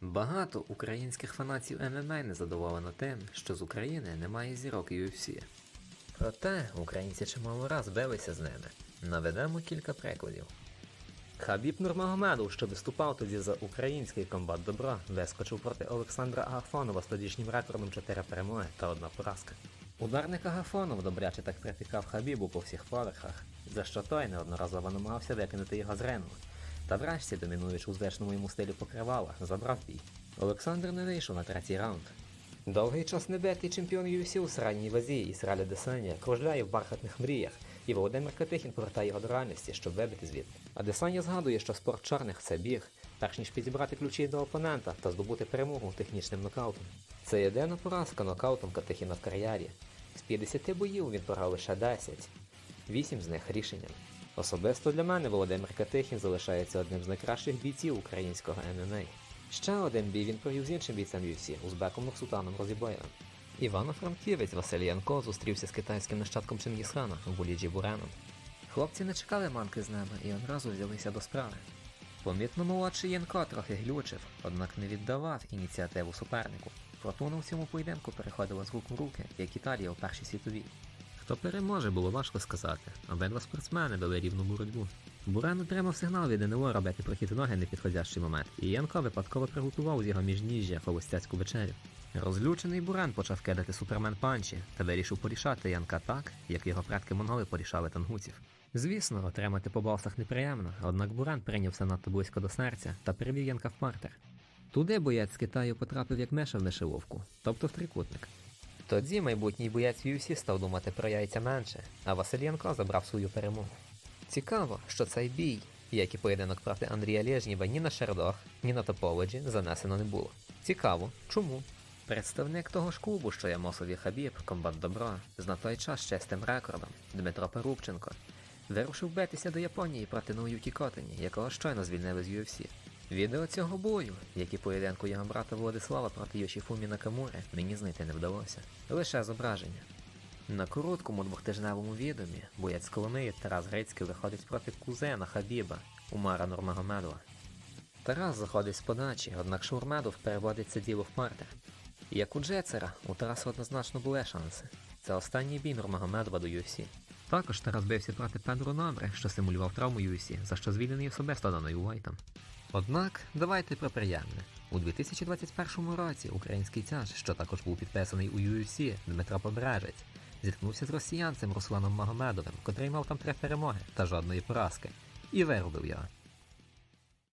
Багато українських фанатів ММА незадоволено тим, що з України немає зірок UFC. Проте українці чимало раз билися з ними. Наведемо кілька прикладів. Хабіб Нурмагомедов, що виступав тоді за український комбат добра, вискочив проти Олександра Агафонова з тодішнім рекордом 4 перемоги та одна поразка. Ударник Агафонов добряче так припікав Хабібу по всіх поверхах, за що той неодноразово намагався викинути його з рингу. Та врешті, домінуючи у звичному йому стилі покривала, забрав бій. Олександр не вийшов на третій раунд. Довгий час небитий чемпіон UFC у середній вазі Ісраля Десанія кружляє в бархатних мріях, і Володимир Катихін повертає його до реальності, щоб вибити звідти. А Десанія згадує, що спорт чорних це біг, перш ніж підібрати ключі до опонента та здобути перемогу технічним нокаутом. Це єдина поразка нокаутом Катихіна в кар'єрі. З 50 боїв він програв лише 10, 8 з них рішенням. Особисто для мене Володимир Катихін залишається одним з найкращих бійців українського ММА. Ще один бій він провів з іншим бійцем UFC, узбеком Нурсултаном Розібоєвим. Івано-Франківець Василь Янко зустрівся з китайським нащадком Чингісхана Буліджі Буреном. Хлопці не чекали манки з неба і одразу взялися до справи. Помітно молодший Янко трохи глючив, однак не віддавав ініціативу супернику. Фортуна у цьому поєдинку переходила з рук в руки, як Італія у першій світовій. Хто переможе, було важко сказати. Обидва спортсмени вели рівну боротьбу. Буран отримав сигнал від НЛО робити прохід ноги в непідходящий момент, і Янко випадково приготував з його міжніжжя холостяцьку вечерю. Розлючений Буран почав кидати супермен панчі та вирішив порішати Янка так, як його предки монголи порішали тангуців. Звісно, отримати по балсах неприємно, однак Буран прийнявся надто близько до серця та привів Янка в партер. Туди боєць з Китаю потрапив як меша в мишеловку, тобто в трикутник. Тоді майбутній боєць UFC став думати про яйця менше, а Васильянко забрав свою перемогу. Цікаво, що цей бій, як і поєдинок проти Андрія Лєжнєва, ні на Шердох, ні на Топоводжі занесено не було. Цікаво, чому? Представник того ж клубу, що є Мосові Хабіб, комбат Добро, з на той час чистим рекордом Дмитро Перубченко, вирушив битися до Японії проти Ноюкі Котені, якого щойно звільнили з UFC. Відео цього бою, як і поєдинку його брата Владислава проти Йошіфумі Накамури, мені знайти не вдалося. Лише зображення. На короткому двохтижневому відомі боєць Коломиї Тарас Грицький виходить проти кузена Хабіба Умара Нурмагомедова. Тарас заходить з подачі, однак Шаурмедов переводить це діло в партер. Як у Джецера, у Тараса однозначно були шанси. Це останній бій Нурмагомедова до UFC. Також Тарас бився проти Педро Набре, що симулював травму UFC, за що звільнений особисто Даною Уайтом. Однак, давайте про приємне. У 2021 році український тяж, що також був підписаний у UFC, Дмитро Побережець, зіткнувся з росіянцем Русланом Магомедовим, котрий мав там три перемоги та жодної поразки, і виробив його.